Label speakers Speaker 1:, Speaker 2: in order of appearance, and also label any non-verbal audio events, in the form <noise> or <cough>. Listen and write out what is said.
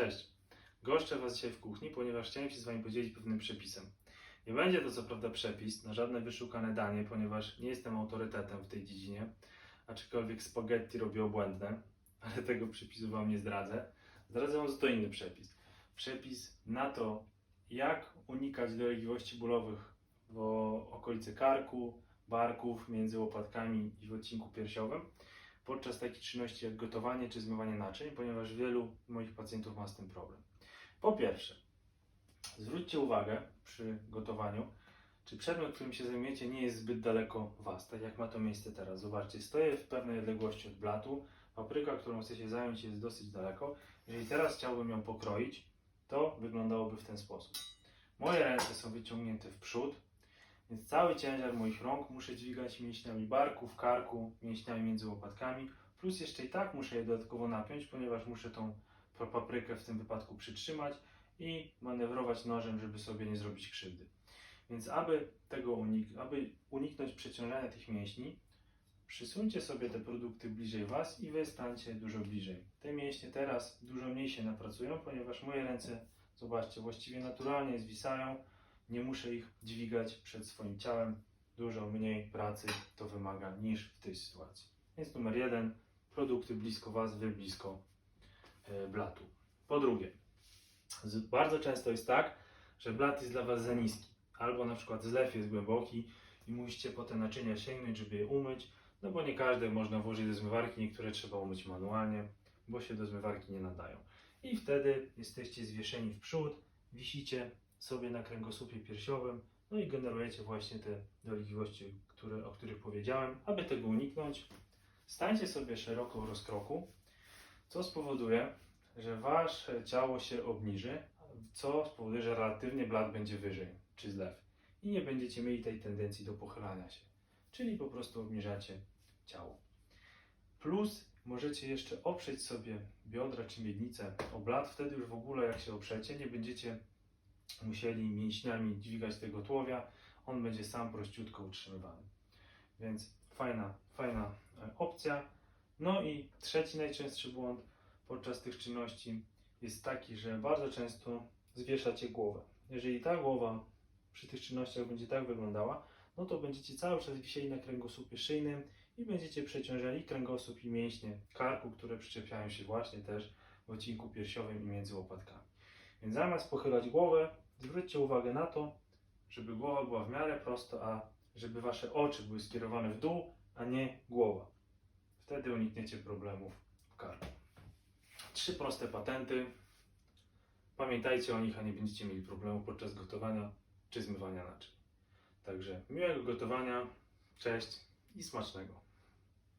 Speaker 1: Cześć. Goszczę Was dzisiaj w kuchni, ponieważ chciałem się z Wami podzielić pewnym przepisem. Nie będzie to co prawda przepis na żadne wyszukane danie, ponieważ nie jestem autorytetem w tej dziedzinie, aczkolwiek spaghetti robię obłędne, <laughs> ale tego przepisu Wam nie zdradzę. Zdradzę Wam to inny przepis. Przepis na to, jak unikać dolegliwości bólowych w okolicy karku, barków, między łopatkami i w odcinku piersiowym podczas takich czynności jak gotowanie czy zmywanie naczyń, ponieważ wielu moich pacjentów ma z tym problem. Po pierwsze, zwróćcie uwagę przy gotowaniu, czy przedmiot, którym się zajmujecie, nie jest zbyt daleko Was, tak jak ma to miejsce teraz. Zobaczcie, stoję w pewnej odległości od blatu, papryka, którą chcę się zająć, jest dosyć daleko. Jeżeli teraz chciałbym ją pokroić, to wyglądałoby w ten sposób. Moje ręce są wyciągnięte w przód, więc cały ciężar moich rąk muszę dźwigać mięśniami barków, karku, mięśniami między łopatkami, plus jeszcze i tak muszę je dodatkowo napiąć, ponieważ muszę tą pa- paprykę w tym wypadku przytrzymać i manewrować nożem, żeby sobie nie zrobić krzywdy. Więc aby tego unik- aby uniknąć przeciążania tych mięśni, przysuńcie sobie te produkty bliżej Was i Wy stańcie dużo bliżej. Te mięśnie teraz dużo mniej się napracują, ponieważ moje ręce, zobaczcie, właściwie naturalnie zwisają, nie muszę ich dźwigać przed swoim ciałem. Dużo mniej pracy to wymaga niż w tej sytuacji. Więc numer jeden, produkty blisko Was, Wy blisko e, blatu. Po drugie, bardzo często jest tak, że blat jest dla Was za niski, albo na przykład zlew jest głęboki i musicie po te naczynia sięgnąć, żeby je umyć, no bo nie każde można włożyć do zmywarki, niektóre trzeba umyć manualnie, bo się do zmywarki nie nadają. I wtedy jesteście zwieszeni w przód, wisicie sobie na kręgosłupie piersiowym, no i generujecie właśnie te dolegliwości, które, o których powiedziałem. Aby tego uniknąć, stańcie sobie szeroko w rozkroku, co spowoduje, że wasze ciało się obniży, co spowoduje, że relatywnie blat będzie wyżej, czy zlew. I nie będziecie mieli tej tendencji do pochylania się. Czyli po prostu obniżacie ciało. Plus możecie jeszcze oprzeć sobie biodra czy miednicę o blat, wtedy już w ogóle jak się oprzecie, nie będziecie musieli mięśniami dźwigać tego tułowia, on będzie sam prościutko utrzymywany. Więc fajna, fajna e, opcja. No i trzeci najczęstszy błąd podczas tych czynności jest taki, że bardzo często zwieszacie głowę. Jeżeli ta głowa przy tych czynnościach będzie tak wyglądała, no to będziecie cały czas wisieli na kręgosłupie szyjnym i będziecie przeciążali kręgosłup i mięśnie karku, które przyczepiają się właśnie też w odcinku piersiowym i między łopatkami. Więc zamiast pochylać głowę, zwróćcie uwagę na to, żeby głowa była w miarę prosta, a żeby wasze oczy były skierowane w dół, a nie głowa. Wtedy unikniecie problemów w karku. Trzy proste patenty. Pamiętajcie o nich, a nie będziecie mieli problemu podczas gotowania czy zmywania naczyń. Także miłego gotowania, cześć i smacznego.